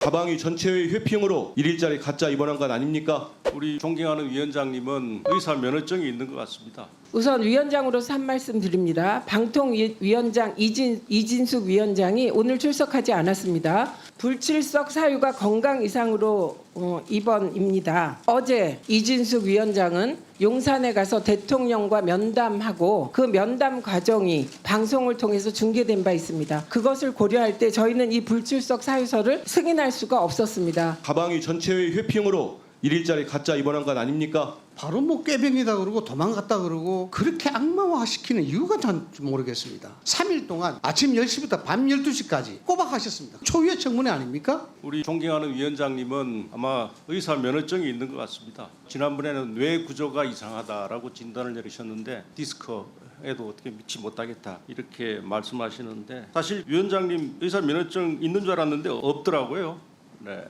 가방위 전체의 회피용으로 일일짜리 가짜 입원한 건 아닙니까? 우리 존경하는 위원장님은 의사 면허증이 있는 것 같습니다. 우선 위원장으로서 한 말씀 드립니다. 방통위원장 이진, 이진숙 위원장이 오늘 출석하지 않았습니다. 불칠석 사유가 건강 이상으로 어, 입원입니다. 어제 이진숙 위원장은 용산에 가서 대통령과 면담하고 그 면담 과정이 방송을 통해서 중계된 바 있습니다. 그것을 고려할 때 저희는 이 불출석 사유서를 승인할 수가 없었습니다. 가방위 전체의 회피용으로 일일짜리 가짜 입원한 건 아닙니까? 바로 뭐 꾀병이다 그러고 도망갔다 그러고 그렇게 악마화 시키는 이유가 전 모르겠습니다. 3일 동안 아침 10시부터 밤 12시까지 꼬박 하셨습니다. 초유의 청문회 아닙니까? 우리 존경하는 위원장님은 아마 의사 면허증이 있는 것 같습니다. 지난번에는 뇌 구조가 이상하다라고 진단을 내리셨는데 디스크 에도 어떻게 미치 못하겠다 이렇게 말씀하시는데 사실 위원장님 의사 면허증 있는 줄 알았는데 없더라고요. 네.